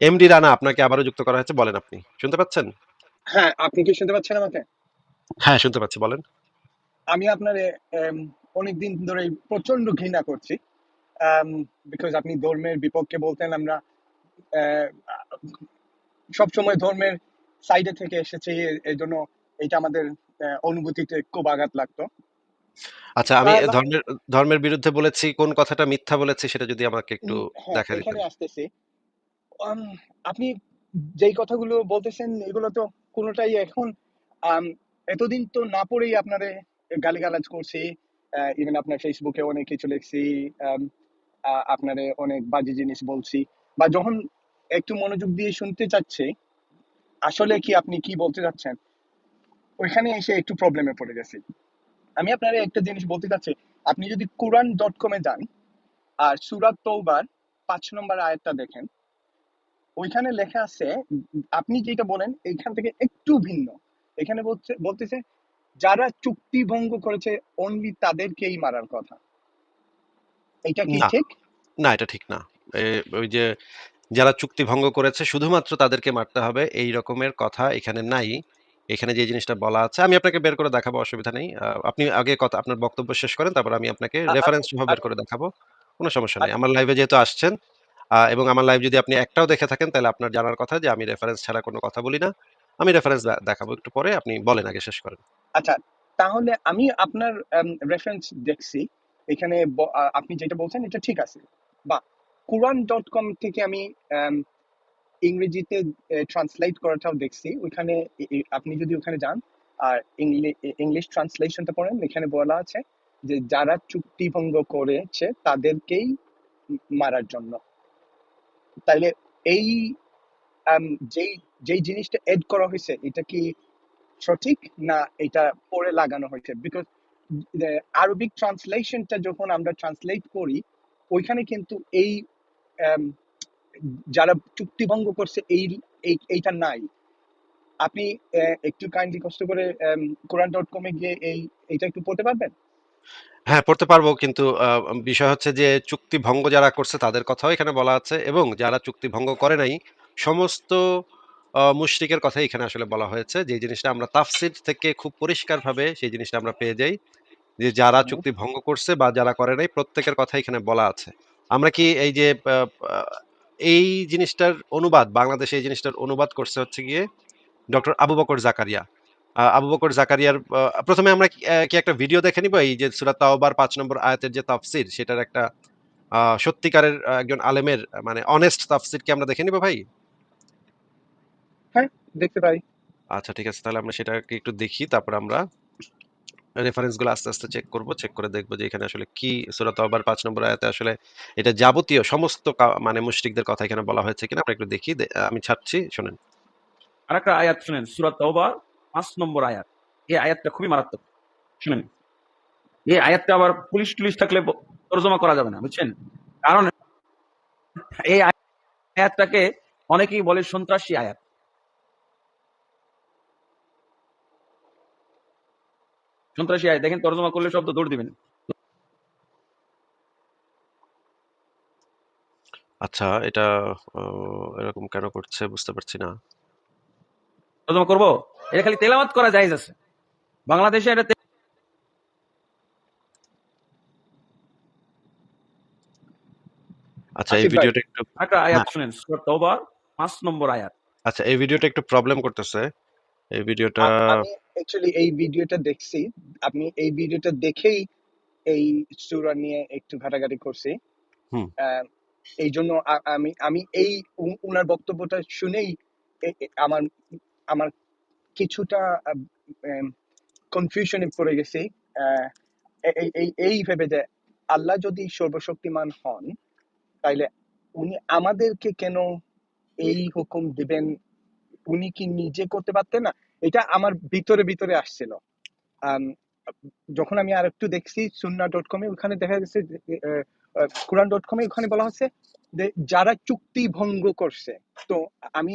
MD Rana আপনাকে আবারও যুক্ত করা হয়েছে বলেন আপনি। শুনতে পাচ্ছেন? হ্যাঁ আপনি কি শুনতে পাচ্ছেন আমাকে? হ্যাঁ শুনতে পাচ্ছি বলেন। আমি আপনার অনেকদিন ধরে প্রচণ্ড ঘৃণা করছি বিকজ আপনি ধর্মের বিপক্ষে বলতেন আমরা সব সময় ধর্মের সাইডে থেকে এসেছি এই জন্য এটা আমাদের অনুভূতিতে খুব আঘাত লাগতো। আচ্ছা আমি ধর্মের ধর্মের বিরুদ্ধে বলেছি কোন কথাটা মিথ্যা বলেছি সেটা যদি আমাকে একটু হ্যাঁ দেখা দিতেন। আসতেছি। আপনি যেই কথাগুলো বলতেছেন, এগুলো তো কোনোটাই এখন এতদিন তো না পড়েই আপনারে গালিগালাজ করছি। ইভেন আপনার ফেসবুকে অনেক কিছু লিখছি আপনারে অনেক বাজে জিনিস বলছি। বা যখন একটু মনোযোগ দিয়ে শুনতে চাচ্ছি, আসলে কি আপনি কি বলতে চাচ্ছেন? ওইখানে এসে একটু প্রবলেমে পড়ে গেছি। আমি আপনার একটা জিনিস বলতে চাচ্ছি, আপনি যদি কোরআন ডট কমে যান, আর সুরাত তৌবার পাঁচ নম্বর আয়াতটা দেখেন ওইখানে লেখা আছে আপনি যেটা বলেন এইখান থেকে একটু ভিন্ন। এখানে বলছে বলতেছে যারা চুক্তি ভঙ্গ করেছে অনলি তাদেরকেই মারার কথা। এটা কি ঠিক? না এটা ঠিক না। ওই যে যারা চুক্তি ভঙ্গ করেছে শুধুমাত্র তাদেরকে মারতে হবে এই রকমের কথা এখানে নাই। এখানে যে জিনিসটা বলা আছে আমি আপনাকে বের করে দেখাবো অসুবিধা নেই। আপনি আগে কথা আপনার বক্তব্য শেষ করেন তারপর আমি আপনাকে রেফারেন্স সহ বের করে দেখাবো। কোনো সমস্যা নেই। আমার লাইভে যেহেতু আসছেন এবং আমার লাইভ যদি আপনি একটাও দেখে থাকেন, তাহলে আপনার জানার কথা যে আমি রেফারেন্স ছাড়া কোনো কথা বলি না। আমি রেফারেন্স দেখাবো একটু পরে, আপনি বলেন আগে, শেষ করেন। আচ্ছা তাহলে আমি আপনার রেফারেন্স দেখছি। এখানে আপনি যেটা বলছেন, এটা ঠিক আছে। বা কোরআন ডট কম থেকে আমি ইংরেজিতে ট্রান্সলেট করাটাও দেখছি। ওইখানে আপনি যদি ওখানে যান, আর ইংলিশ ট্রান্সলেশনটা পড়েন, এখানে বলা আছে যে, যারা চুক্তি ভঙ্গ করেছে, তাদেরকেই মারার জন্য। তাইলে এই আম, যেই যেই জিনিসটা এড করা হয়েছে এটা কি সঠিক না এটা পরে লাগানো হয়েছে বিকজ আরবিক ট্রান্সলেশনটা যখন আমরা ট্রান্সলেট করি ওইখানে কিন্তু এই যারা চুক্তিভঙ্গ করছে এই এই- এইটা নাই। আপনি আহ, একটু কাইন্ডলি কষ্ট করে কোরআন ডট কমে গিয়ে এই এইটা একটু পড়তে পারবেন? হ্যাঁ পড়তে পারব কিন্তু আহ, বিষয় হচ্ছে যে চুক্তি ভঙ্গ যারা করছে তাদের কথাও এখানে বলা আছে এবং যারা চুক্তি ভঙ্গ করে নাই সমস্ত আহ, মুশরিকের কথাই এখানে আসলে বলা হয়েছে। যে জিনিসটা আমরা তাফসির থেকে খুব পরিষ্কারভাবে সেই জিনিসটা আমরা পেয়ে যাই। যে যারা হুম, চুক্তি ভঙ্গ করছে বা যারা করে নাই প্রত্যেকের কথা এখানে বলা আছে। আমরা কি এই যে আহ, আহ, এই জিনিসটার অনুবাদ বাংলাদেশে এই জিনিসটার অনুবাদ করছে হচ্ছে গিয়ে ডক্টর আবু বকর জাকারিয়া। আবু বকর জাকারিয়ার প্রথমে আমরা কি একটা ভিডিও দেখে নিব? এই যে সুরাত তাওবার পাঁচ নম্বর আয়াতের যে তাফসির সেটার একটা সত্যিকারের একজন আলেমের মানে অনেস্ট তাফসির কি আমরা দেখে নিব ভাই? হ্যাঁ দেখতে পারি। আচ্ছা ঠিক আছে তাহলে আমরা সেটাকে একটু দেখি তারপর আমরা রেফারেন্সগুলো আস্তে আস্তে চেক করব চেক করে দেখব যে এখানে আসলে কি সুরাত তাওবার পাঁচ নম্বর আয়াতে আসলে এটা যাবতীয় সমস্ত মানে মুশরিকদের কথা এখানে বলা হয়েছে কিনা আমরা একটু দেখি আমি ছাড়ছি শুনেন। আরেকটা আয়াত শুনেন সুরাত তওবা পাঁচ নম্বর আয়াত। এই আয়াতটা খুবই মারাত্মক। শুনেন। এই আয়াতটা আবার পুলিশ টুলিশ থাকলে তর্জমা করা যাবে না বুঝছেন? কারণ এই আয়াতটাকে অনেকেই বলে সন্ত্রাসী আয়াত। সন্ত্রাসী আয়াত। দেখেন তর্জমা করলে শব্দ দৌড় দিবেন। আচ্ছা এটা এরকম কেন করছে বুঝতে পারছি না। তর্জমা করব? এটা খালি তেলাওয়াত করা জায়েজ আছে। বাংলাদেশে এটা আচ্ছা এই ভিডিওটা একটু আরেকটা আয়াত হ্যাঁ। শুনেন তওবা পাঁচ নম্বর আয়াত। আচ্ছা এই ভিডিওটা একটু প্রবলেম করতেছে। এই ভিডিওটা আমি অ্যাকচুয়ালি এই ভিডিওটা দেখছি। আপনি এই ভিডিওটা দেখেই এই সুরা নিয়ে একটু ঘাটাঘাটি করছি। হুম। এই জন্য আমি আমি এই উনার বক্তব্যটা শুনেই আমার আমার কিছুটা কনফিউশনে পড়ে গেছি। এই ভেবে যে আল্লাহ যদি সর্বশক্তিমান হন, তাইলে উনি আমাদেরকে কেন এই হুকুম দিবেন? উনি কি নিজে করতে পারতেন না? এটা আমার ভিতরে ভিতরে আসছিল। যখন আমি আর একটু দেখছি সুন্না ডট কমে, ওখানে দেখা গেছে কোরআন ডট কমে ওখানে বলা হচ্ছে যে, যারা চুক্তি ভঙ্গ করছে, তো আমি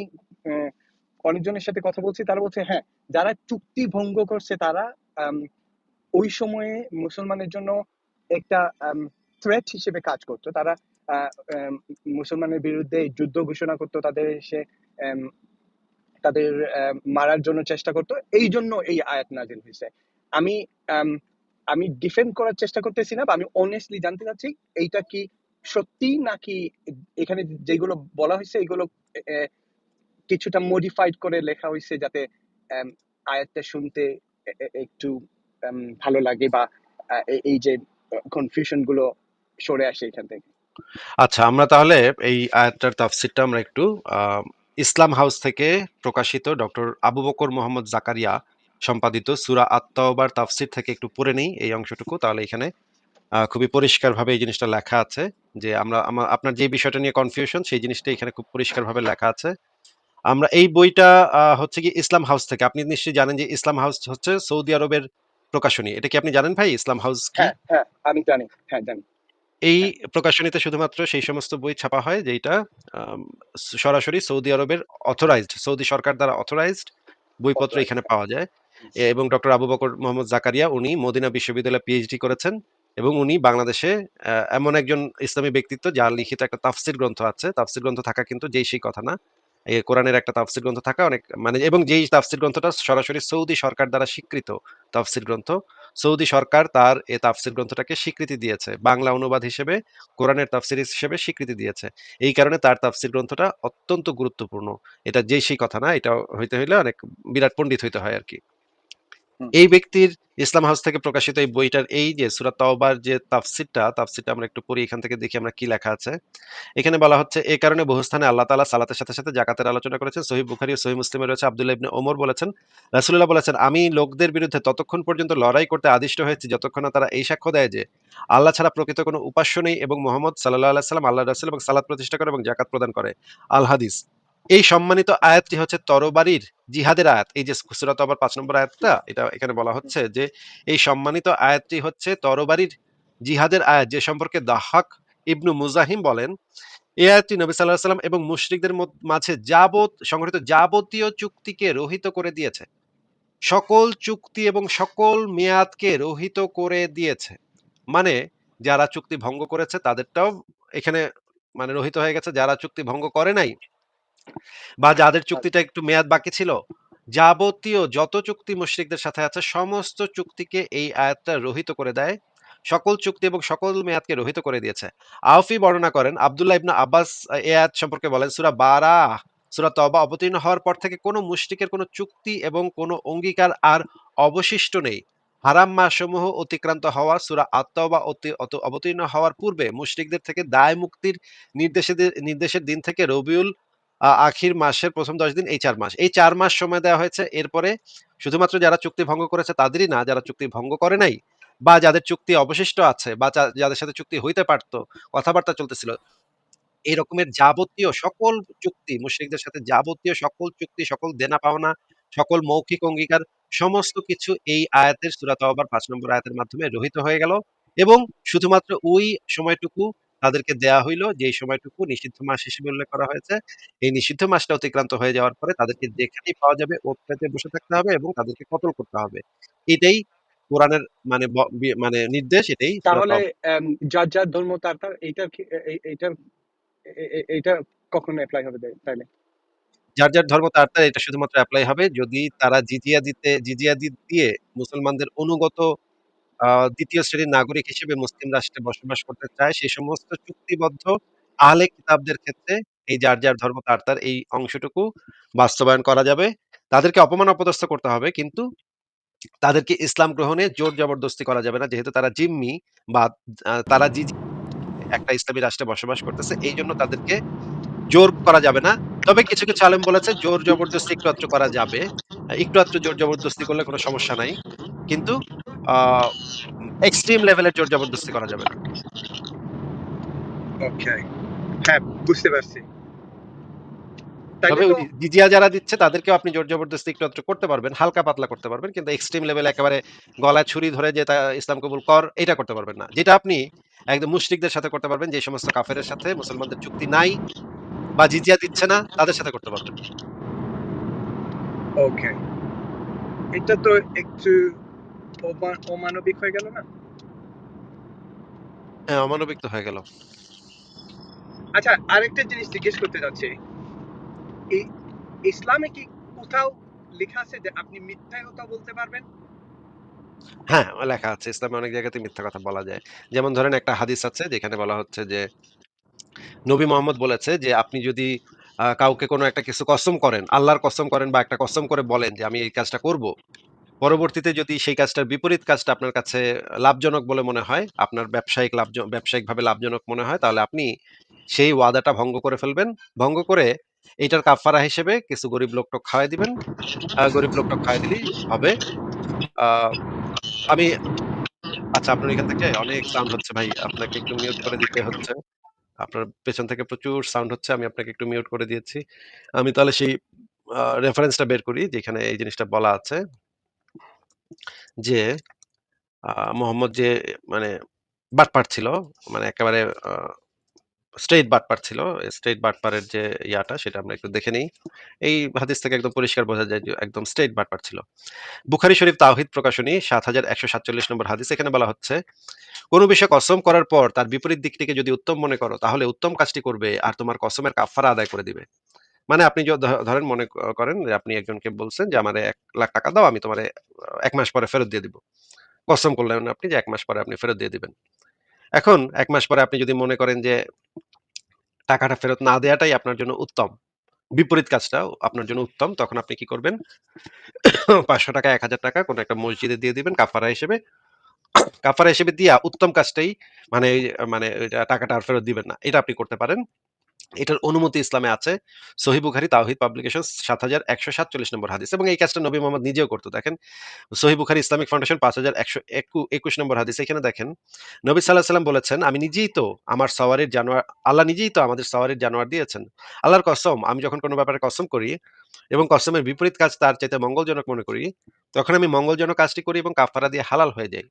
অনেকজনের সাথে কথা বলছি তারা বলছে হ্যাঁ যারা চুক্তি ভঙ্গ করছে তারা ওই সময়ে মুসলমানের জন্য একটা থ্রেট হিসেবে কাজ করতো। তারা মুসলমানের বিরুদ্ধে যুদ্ধ ঘোষণা করতো তাদের সে তাদের মারার জন্য চেষ্টা করতো। এই জন্য এই আয়াত নাজিল হয়েছে। আমি আম, ডিফেন্ড করার চেষ্টা করতেছি না বা আমি অনেস্টলি জানতে চাচ্ছি এইটা কি সত্যি নাকি এখানে যেগুলো বলা হয়েছে এগুলো কিছুটা মডিফাইড করে লেখা হয়েছে যাতে আয়াতটা শুনতে একটু ভালো লাগে বা এই যে কনফিউশনগুলো সরে আসে এখান থেকে। আচ্ছা আমরা তাহলে এই আয়াতটার তাফসিরটা আমরা একটু ইসলাম হাউস থেকে প্রকাশিত ডক্টর আবু বকর মোহাম্মদ জাকারিয়া সম্পাদিত সুরা আত্মাওবার তাফসির থেকে একটু পড়ে নেই এই অংশটুকু। তাহলে এখানে খুবই পরিষ্কারভাবে এই জিনিসটা লেখা আছে যে আমরা আপনার যে বিষয়টা নিয়ে কনফিউশন সেই জিনিসটা এখানে খুব পরিষ্কারভাবে লেখা আছে। আমরা এই বইটা হচ্ছে কি ইসলাম হাউস থেকে। আপনি নিশ্চয়ই জানেন যে ইসলাম হাউস হচ্ছে সৌদি আরবের প্রকাশনী। এটা কি আপনি জানেন ভাই? ইসলাম হাউস কি? হ্যাঁ হ্যাঁ আমি জানি। হ্যাঁ জানি। এই হ্যাঁ। প্রকাশনীতে শুধুমাত্র সেই সমস্ত বই ছাপা হয় যেটা সরাসরি সৌদি আরবের অথরাইজড সৌদি সরকার দ্বারা অথরাইজড বইপত্র এখানে পাওয়া যায়। এবং ডক্টর আবু বকর মোহাম্মদ জাকারিয়া উনি মদিনা বিশ্ববিদ্যালয়ে পিএইচডি করেছেন এবং উনি বাংলাদেশে এমন একজন ইসলামী ব্যক্তিত্ব যার লিখিত একটা তাফসির গ্রন্থ আছে। তাফসির গ্রন্থ থাকা কিন্তু যেই সেই কথা না। কোরআনের একটা তাফসির গ্রন্থ থাকা অনেক মানে এবং যেই তাফসির গ্রন্থটা সরাসরি সৌদি সরকার দ্বারা স্বীকৃত তাফসির গ্রন্থ, সৌদি সরকার তার এই তাফসির গ্রন্থটাকে স্বীকৃতি দিয়েছে, বাংলা অনুবাদ হিসেবে, কোরআনের তাফসির হিসেবে স্বীকৃতি দিয়েছে এই কারণে তার তাফসির গ্রন্থটা অত্যন্ত গুরুত্বপূর্ণ এটা যে সেই কথা না, এটা হইতে হইলে অনেক বিরাট পণ্ডিত হইতে হয় আর কি। এই ব্যক্তির ইসলাম হাউস থেকে প্রকাশিত এই বইটার এই যে সুরাত তাওবার যে তাফসিরটা তাফসিরটা আমরা একটু পড়ি, এখান থেকে দেখি আমরা কি লেখা আছে। এখানে বলা হচ্ছে এই কারণে বহু স্থানে আল্লাহ তাআলা সালাতের সাথে সাথে জাকাতের আলোচনা করেছেন। সহিহ বুখারী ও সহিহ মুসলিমে রয়েছে আব্দুল্লাহ ইবনে ওমর বলেছেন, রাসূলুল্লাহ বলেছেন, আমি লোকদের বিরুদ্ধে ততক্ষণ পর্যন্ত লড়াই করতে আদিষ্ট হয়েছি, যতক্ষণ না তারা এই সাক্ষ্য দেয় যে আল্লাহ ছাড়া প্রকৃত কোনো উপাস্য নেই এবং মোহাম্মদ সাল্লাল্লাহু আলাইহি সাল্লাম আল্লাহর রাসূল এবং সালাত প্রতিষ্ঠা করে এবং জাকাত প্রদান করে। আল হাদিস। এই সম্মানিত আয়াতটি হচ্ছে তরবারির জিহাদের আয়াত। এই যে সূরা আবার পাঁচ নম্বর আয়াতটা, এটা এখানে বলা হচ্ছে যে এই সম্মানিত আয়াতটি হচ্ছে তরবারির জিহাদের আয়াত, যে সম্পর্কে দাহাক ইবনু মুজাহিম বলেন। এই আয়াতটি নবী সাল্লাহ সাল্লাম এবং মুশরিকদের মাঝে যাবত সংগঠিত যাবতীয় চুক্তিকে রহিত করে দিয়েছে। সকল চুক্তি এবং সকল মেয়াদকে রহিত করে দিয়েছে। মানে যারা চুক্তি ভঙ্গ করেছে, তাদেরটাও এখানে মানে রহিত হয়ে গেছে। যারা চুক্তি ভঙ্গ করে নাই বা যাদের চুক্তিটা একটু মেয়াদ বাকি ছিল যাবতীয় যত চুক্তি মুশরিকদের সাথে আছে সমস্ত চুক্তিকে এই আয়াতটা রহিত করে দেয়। সকল চুক্তি এবং সকল মেয়াদকে রহিত করে দিয়েছে। আউফি বর্ণনা করেন আব্দুল্লাহ ইবনা আব্বাস এই আয়াত সম্পর্কে বলেন সুরা বারা সুরা তবা অবতীর্ণ হওয়ার পর থেকে কোনো মুশরিকের কোনো চুক্তি এবং কোনো অঙ্গীকার আর অবশিষ্ট নেই। হারাম মাসসমূহ অতিক্রান্ত হওয়া সুরা আত্মবা অবতীর্ণ হওয়ার পূর্বে মুশরিকদের থেকে দায় মুক্তির নির্দেশের নির্দেশের দিন থেকে রবিউল আখির মাসের প্রথম দশ দিন এই চার মাস। এই চার মাস সময় দেওয়া হয়েছে। এরপরে শুধুমাত্র যারা চুক্তি ভঙ্গ করেছে তাদেরই না, যারা চুক্তি ভঙ্গ করে নাই বা যাদের চুক্তি অবশিষ্ট আছে বা যাদের সাথে চুক্তি হইতে পারতো, কথাবার্তা চলতেছিল এই রকমের যাবতীয় সকল চুক্তি, মুশরিকদের সাথে যাবতীয় সকল চুক্তি, সকল দেনা পাওনা, সকল মৌখিক অঙ্গীকার, সমস্ত কিছু এই আয়াতের সূরা তাওবার পাঁচ নম্বর আয়াতের মাধ্যমে রহিত হয়ে গেল এবং শুধুমাত্র ওই সময়টুকু তাদেরকে দেয়া হইল যেই সময়টুকু নিষিদ্ধ মাস হিসেবে উল্লেখ করা হয়েছে। এই নিষিদ্ধ মাসটা অতিক্রান্ত হয়ে যাওয়ার পরে তাদেরকে যেখানেই পাওয়া যাবে ওটাতে বসে থাকতে হবে এবং তাদেরকে কতল করতে হবে। এটাই কোরআনের মানে মানে নির্দেশ এটাই তাহলে যার যার ধর্ম তার তার এইটার এইটার এইটা কখন অ্যাপ্লাই হবে তাই- তাইলে? যার যার ধর্ম তার তার এটা শুধুমাত্র অ্যাপ্লাই হবে। যদি তারা জিজিয়া দিতে জিজিয়া দিয়ে মুসলমানদের অনুগত দ্বিতীয় শ্রেণির নাগরিক হিসেবে মুসলিম রাষ্ট্রে বসবাস করতে চায়। সেই সমস্ত চুক্তিবদ্ধ আহলে কিতাবদের ক্ষেত্রে এই যার যার ধর্ম, তার তার এই অংশটুকু বাস্তবায়ন করা যাবে। তাদেরকে অপমান অপদস্থ করতে হবে, কিন্তু তাদেরকে ইসলাম গ্রহণে জোর জবরদস্তি করা যাবে না। যেহেতু তারা জিম্মি বা তারা জি একটা ইসলামী রাষ্ট্রে বসবাস করতেছে, এই জন্য তাদেরকে জোর করা যাবে না। তবে কিছু কিছু আলেম বলেছে, জোর জবরদস্তি একটু আধটু করা যাবে। একটু আধটু জোর জবরদস্তি করলে কোনো সমস্যা নাই। কিন্তু এক্সট্রিম লেভেলের জোর জবরদস্তি করা যাবে না। ওকে হ্যাঁ বুঝতে পারছি। তবে জিজিয়া যারা দিচ্ছে তাদেরকেও আপনি জোর জবরদস্তি একটু করতে পারবেন হালকা পাতলা করতে পারবেন কিন্তু এক্সট্রিম লেভেল একেবারে গলায় ছুরি ধরে যে তা ইসলাম কবুল কর এটা করতে পারবেন না। যেটা আপনি একদম মুশরিকদের সাথে করতে পারবেন যে সমস্ত কাফেরের সাথে মুসলমানদের চুক্তি নাই বা জিজিয়া দিচ্ছে না তাদের সাথে করতে পারবেন। ওকে এটা তো একটু অমানবিক হয়ে গেল না হ্যাঁ অমানবিক তো হয়ে গেল আচ্ছা আরেকটা জিনিস জিজ্ঞেস করতে যাচ্ছি এই ইসলামে কি কোথাও লেখা আছে যে আপনি মিথ্যা কথা বলতে পারবেন হ্যাঁ, লেখা আছে ইসলামে অনেক জায়গাতে মিথ্যা কথা বলা যায়। যেমন ধরেন একটা হাদিস আছে যেখানে বলা হচ্ছে যে নবী মোহাম্মদ বলেছে যে আপনি যদি কাউকে কোনো একটা কিছু কসম করেন, আল্লাহর কসম করেন বা একটা কসম করে বলেন যে আমি এই কাজটা করব। পরবর্তীতে যদি সেই কাজটার বিপরীত কাজটা আপনার কাছে লাভজনক বলে মনে হয়, আপনার ব্যবসায়িক লাভজ ব্যবসায়িকভাবে লাভজনক মনে হয় তাহলে আপনি সেই ওয়াদাটা ভঙ্গ করে ফেলবেন। ভঙ্গ করে এইটার কাফারা হিসেবে কিছু গরিব লোকটোক খাওয়াই দিবেন। গরিব লোকটোক খাওয়ায় দিলেই হবে। আমি আচ্ছা আপনার এখান থেকে অনেক সাউন্ড হচ্ছে ভাই। আপনাকে একটু মিউট করে দিতে হচ্ছে। আপনার পেছন থেকে প্রচুর সাউন্ড হচ্ছে। আমি আপনাকে একটু মিউট করে দিয়েছি। আমি তাহলে সেই রেফারেন্সটা বের করি যেখানে এই জিনিসটা বলা আছে। যে মোহাম্মদ যে মানে বাটপার ছিল, মানে একেবারে আ স্ট্রেইট বাটপার ছিল। স্ট্রেইট বাটপারের যে ইয়াটা সেটা আমরা একটু দেখে নেই। এই হাদিস থেকে একদম পরিষ্কার বোঝা যায় যে একদম স্ট্রেইট বাটপার ছিল। বুখারী শরীফ তাওহীদ প্রকাশনী ৭১৪৭ নম্বর হাদিস এখানে বলা হচ্ছে, "কোন বিষয়ে কসম করার পর তার বিপরীত দিকটিকে যদি উত্তম মনে করো তাহলে উত্তম কাজটি করবে আর তোমার কসমের কাফারা আদায় করে দিবে।" মানে আপনি ধরেন মনে করেন যে আপনি একজনকে বলছেন যে, আমার এক লাখ টাকা দাও আমি তোমার এক মাস পরে ফেরত দিয়ে দিব।" কসম করলেন আপনি যে এক মাস পরে আপনি ফেরত দিয়ে দিবেন। এখন এক মাস পরে আপনি যদি মনে করেন যে টাকাটা ফেরত না দেওয়াটাই আপনার জন্য উত্তম। বিপরীত কাজটাও আপনার জন্য উত্তম। তখন আপনি কি করবেন? ৳৫০০ ৳১,০০০ কোনো একটা মসজিদে দিয়ে দিবেন কাফারা হিসেবে। কাফারা হিসেবে দিয়া উত্তম কাজটাই মানে মানে টাকাটা আর ফেরত দিবেন না। এটা আপনি করতে পারেন। এটার অনুমতি ইসলামে আছে। সহিহ বুখারী তাওহীদ পাবলিকেশনস ৭১৪৭ নম্বর হাদিস এবং এই কাজটা নবী মোহাম্মদ নিজেও করত। দেখেন সহিহ বুখারী ইসলামিক ফাউন্ডেশন ৫১২১ নম্বর হাদিস এখানে দেখেন নবী আলাইহি সাল্লাম বলেছেন, "আমি নিজেই তো আমার সওয়ারির জানোয়ার আল্লাহ নিজেই তো আমাদের সওয়ারির জানোয়ার দিয়েছেন। আল্লাহর কসম আমি যখন কোনো ব্যাপারে কসম করি এবং কসমের বিপরীত কাজ তার চাইতে মঙ্গলজনক মনে করি, তখন আমি মঙ্গলজনক কাজটি করি এবং কাফারা দিয়ে হালাল হয়ে যাই।"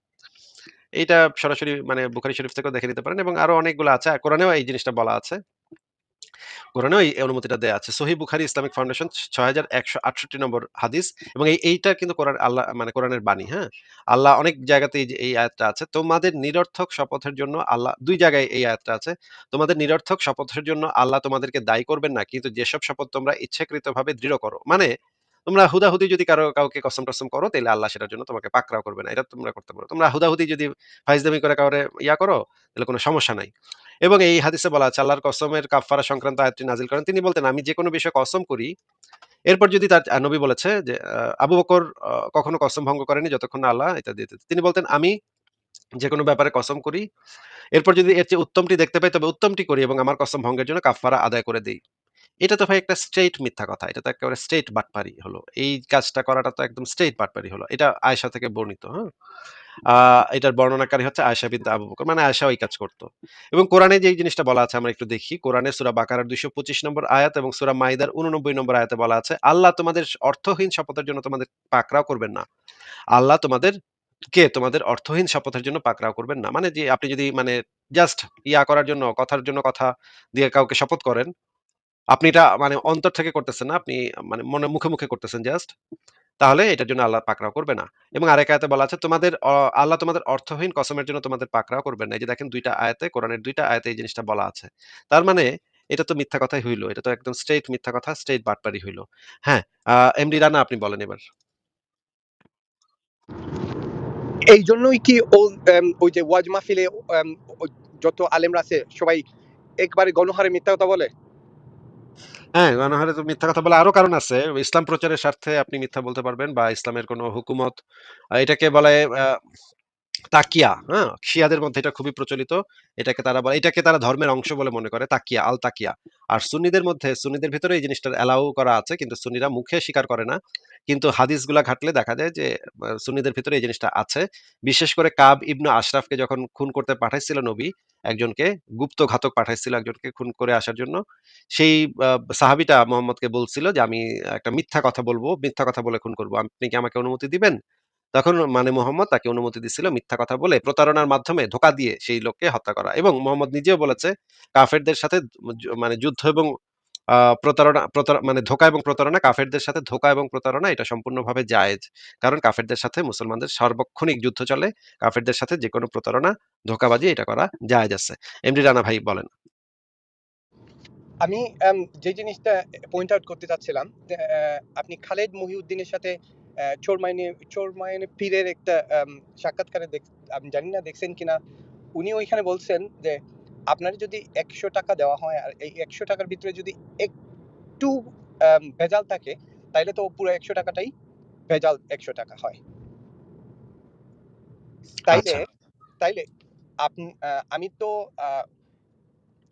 এইটা সরাসরি মানে বুখারি শরীফ থেকেও দেখে নিতে পারেন এবং আরও অনেকগুলো আছে। কোরআনেও এই জিনিসটা বলা আছে। কোরআনেও এই অনুমতিটা দেয়া আছে। সহি বুখারি ইসলামিক ফাউন্ডেশন ৬১৬৮ নম্বর হাদিস এবং এই এইটা কিন্তু কোরআন আল্লাহ মানে কোরআনের বাণী, হ্যাঁ? আল্লাহ অনেক জায়গাতে এই এই আয়াতটা আছে। তোমাদের নিরর্থক শপথের জন্য আল্লাহ দুই জায়গায় এই আয়াতটা আছে। তোমাদের নিরর্থক শপথের জন্য আল্লাহ তোমাদেরকে দায়ী করবেন না। কিন্তু যেসব শপথ তোমরা ইচ্ছাকৃতভাবে দৃঢ় করো। মানে তোমরা হুদাহুদি যদি কারও কাউকে কসম-টসম করো তাইলে আল্লাহ সেটার জন্য তোমাকে পাকড়াও করবে না। এটা তোমরা করতে পারো। তোমরা হুদাহুদি যদি ফাইজলামি করে কাউরে ইয়া করো তাহলে কোনো সমস্যা নাই। এবং এই হাদিসে বলা আছে আল্লাহর কসমের কাফারা সংক্রান্ত আয়াতটি নাজিল করেন। তিনি বলতেন, "আমি যেকোনো বিষয়ে কসম করি" এরপর যদি তার নবী বলেছে যে আবু বকর কখনো কসম ভঙ্গ করেনি যতক্ষণ না আল্লাহ এটা দিতে তিনি বলতেন, "আমি যেকোনো ব্যাপারে কসম করি। এরপর যদি এর চেয়ে উত্তমটি দেখতে পাই তবে উত্তমটি করি এবং আমার কসম ভঙ্গের জন্য কাফারা আদায় করে দেই।" এটা তো ভাই একটা স্ট্রেইট মিথ্যা কথা। এটা তো একেবারে স্ট্রেইট বাটপারি হলো। এই কাজটা করাটা তো একদম স্ট্রেইট বাটপারি হলো। এটা আয়েশা থেকে বর্ণিত, হ্যাঁ? এটার বর্ণনাকারী হচ্ছে আয়েশা বিনতে আবু বকর। মানে আয়েশাও এই কাজ করত। এবং কোরআনে যে জিনিসটা বলা আছে আমরা একটু দেখি। কোরআনে সূরা বাকারার ২২৫ নম্বর আয়াত এবং সুরা মাইদার ৮৯ নম্বর আয়াতে বলা আছে, "আল্লাহ তোমাদের অর্থহীন শপথের জন্য তোমাদের পাকড়াও করবেন না। আল্লাহ তোমাদের কে তোমাদের অর্থহীন শপথের জন্য পাকড়াও করবেন না।" মানে যে আপনি যদি মানে জাস্ট ইয়া করার জন্য কথার জন্য কথা দিয়ে কাউকে শপথ করেন, আপনি এটা মানে অন্তর থেকে করতেছেন না। আপনি মানে মনে মুখে, মুখে করতেছেন জাস্ট। তাহলে এটার জন্য আল্লাহ পাকড়াও করবে না। এবং আরেক আয়াতে বলা আছে তোমাদের আল্লাহ তোমাদের অর্থহীন কসমের জন্য তোমাদের পাকড়াও করবেন না। এই যে দেখেন ২ টা আয়াতে কোরআনের ২ টা আয়াতে এই জিনিসটা বলা আছে। তার মানে এটা তো মিথ্যা কথাই হইল। এটা তো একদম স্ট্রেইট মিথ্যা কথা, স্ট্রেইট বাটপারি হইল। হ্যাঁ, এমডি রানা আপনি বলেন এবার। এই জন্যই কি ওই যে ওয়াজ মাহফিলে যত আলেমরা আছে সবাই একবারে গণহারে মিথ্যা কথা বলে? হ্যাঁ, গণহারে তো মিথ্যা কথা বলে আরও কারণ আছে। ইসলাম প্রচারের স্বার্থে আপনি মিথ্যা বলতে পারবেন বা ইসলামের কোনো হুকুমত এটাকে বলে আ তাকিয়া, হ্যাঁ? শিয়াদের মধ্যে এটা খুবই প্রচলিত। এটাকে তারা বলে এটাকে তারা ধর্মের অংশ বলে মনে করে তাকিয়া, আল তাকিয়া। আর সুন্নিদের মধ্যে সুন্নিদের ভিতরে এই জিনিসটার অ্যালাউ করা আছে কিন্তু সুন্নিরা মুখে স্বীকার করে না। কিন্তু হাদিসগুলা ঘাটলে দেখা যায় যে সুন্নিদের ভিতরে এই জিনিসটা আছে। বিশেষ করে কাব ইবনু আশরাফকে যখন খুন করতে পাঠাইছিল নবী একজনকে, গুপ্ত ঘাতক পাঠাইছিল একজনকে খুন করে আসার জন্য। সেই সাহাবীটা মুহাম্মদকে বলছিল যে, "আমি একটা মিথ্যা কথা বলব মিথ্যা কথা বলে খুন করব আপনি কি আমাকে অনুমতি দিবেন?" তখন মানে মুহাম্মদ তাকে অনুমতি দিছিল মিথ্যা কথা বলে প্রতারণার মাধ্যমে ধোঁকা দিয়ে সেই লোককে হত্যা করা। এবং মুহাম্মদ নিজেও বলেছে কাফেরদের সাথে মানে যুদ্ধ এবং প্রতারণা প্রতার মানে ধোঁকা এবং প্রতারণা কাফেরদের সাথে ধোঁকা এবং প্রতারণা এটা সম্পূর্ণভাবে জায়েজ। কারণ কাফেরদের সাথে মুসলমানদের সার্বক্ষণিক যুদ্ধ চলে। কাফেরদের সাথে যেকোনো প্রতারণা, ধোঁকাবাজি এটা করা জায়েজ আছে। এমডি রানা ভাই বলেন। আমি যে জিনিসটা পয়েন্ট আউট করতে চাচ্ছিলাম আপনি খালেদ মহিউদ্দিনের সাথে চোরমাইনে চোরমাইনে পীরের একটা সাক্ষাৎকারে দেখ আমি জানি না দেখছেন কিনা উনি ওইখানে বলছেন যে আপনার যদি একশো টাকা দেওয়া হয় আর এই একশো টাকার ভিতরে যদি একটু ভেজাল থাকে তাইলে তো পুরো একশো টাকাটাই ভেজাল একশো টাকা হয়। তাইলে আচ্ছা। তাইলে আপনি আহ, আমি তো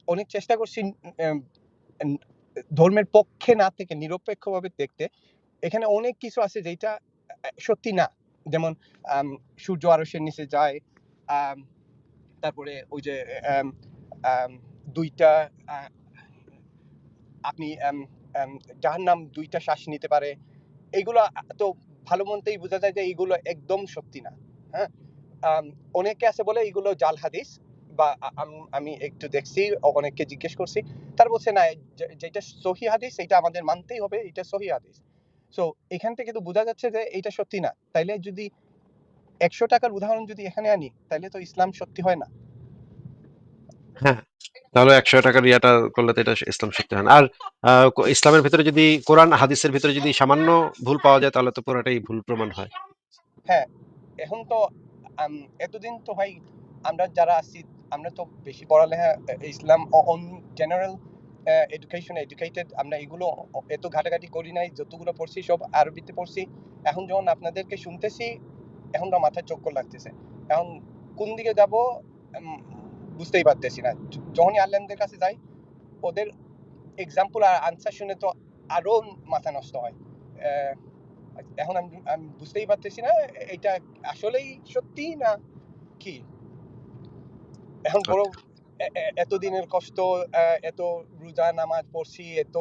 অনেক চেষ্টা করছি ধর্মের পক্ষে না থেকে নিরপেক্ষভাবে দেখতে এখানে অনেক কিছু আছে যেটা সত্যি না। যেমন সূর্য আরসের নিচে যায় তারপরে ওই যে দুইটা আপনি যার নাম দুইটা শ্বাস নিতে পারে। এইগুলো তো ভালো মন্দেই বোঝা যায় যে এইগুলো একদম সত্যি না হ্যাঁ? অনেকে আছে বলে এগুলো জাল হাদিস বা আমি একটু দেখছি, অনেককে জিজ্ঞেস করছি। তার বলছে, না যেটা সহি হাদিস, এটা আমাদের মানতেই হবে, এটা সহি হাদিস। সো এখান থেকে তো বোঝা যাচ্ছে যে এটা সত্যি না। তাইলে যদি একশো টাকার উদাহরণ যদি এখানে আনি তাহলে তো ইসলাম সত্যি হয় না। হ্যাঁ তাহলে একশো টাকার ইয়াটা করলে তো এটা ইসলাম শিখতে হয় না। আর ইসলামের ভিতরে যদি কোরআন হাদিসের ভিতরে যদি সামান্য ভুল পাওয়া যায় তাহলে তো পুরোটাই ভুল প্রমাণ হয়। হ্যাঁ এখন তো এতদিন তো ভাই আমরা যারা আছি আমরা তো বেশি পড়ালেখা ইসলাম অন জেনারেল এডুকেশন এডুকেটেড আমরা এগুলো এত ঘাটাঘাটি করি নাই, যতগুলো পড়ছি সব আরবিতে পড়ছি। এখন যখন আপনাদেরকে শুনতেছি, এখন তো মাথায় চক্কর লাগতেছে। এখন কোন দিকে যাব বুঝতেই পারতেছি না। যখনই আল্লাহদের কাছে যাই, ওদের এক্সাম্পল আর আনসার শুনে তো আরও মাথা নষ্ট হয়। এখন আমি আমি বুঝতেই পারতেছি না, এটা আসলেই সত্যি না কি? এখন বড় এতদিনের কষ্ট এত রোজা নামাজ পড়ছি, এত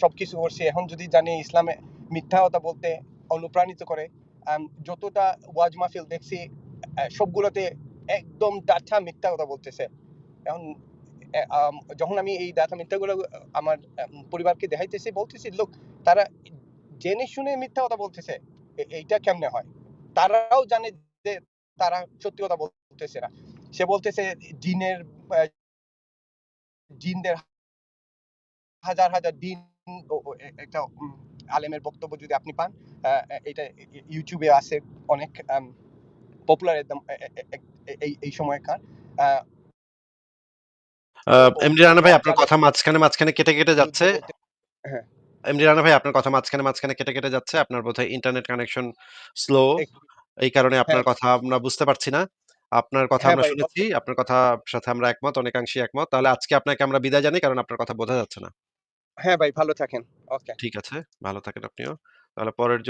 সবকিছু করছি। এখন যদি জানি ইসলামে মিথ্যা কথা বলতে অনুপ্রাণিত করে যতটা ওয়াজ মাহফিল দেখছি সবগুলোতে একদম ডাঠা মিথ্যা কথা বলতেছে। এখন যখন আমি এই ডাটা মিথ্যাগুলো, আমার পরিবারকে দেখাইতেছি, বলতেছি, লোক, তারা জেনে শুনে মিথ্যা কথা বলতেছে। এইটা কেমনে হয়? তারাও জানে যে তারা সত্যি কথা বলতেছে না। সে বলতেছে জিনের জিনদের হাজার হাজার দিন একটা আলেমের বক্তব্য যদি আপনি পান এটা ইউটিউবে আছে অনেক পপুলার একদম এই সময়কার। এমডি রানা ভাই আপনার কথা মাঝখানে মাঝখানে কেটে কেটে যাচ্ছে। হ্যাঁ। এমডি রানা ভাই আপনার কথা মাঝখানে মাঝখানে কেটে কেটে যাচ্ছে। আপনার বোধহয় ইন্টারনেট কানেকশন স্লো এই কারণে আপনার হ্যাঁ। কথা আমরা বুঝতে পারছি না। আপনার কথা হ্যাঁ আমরা ভাই শুনেছি আপনার কথা সাথে আমরা একমত অনেকাংশে একমত। তাহলে আজকে আপনাকে আমরা বিদায় জানাই কারণ আপনার কথা বোঝা যাচ্ছে না। হ্যাঁ ভাই ভালো থাকেন। ওকে। ঠিক আছে ভালো থাকেন আপনিও। তাহলে পরের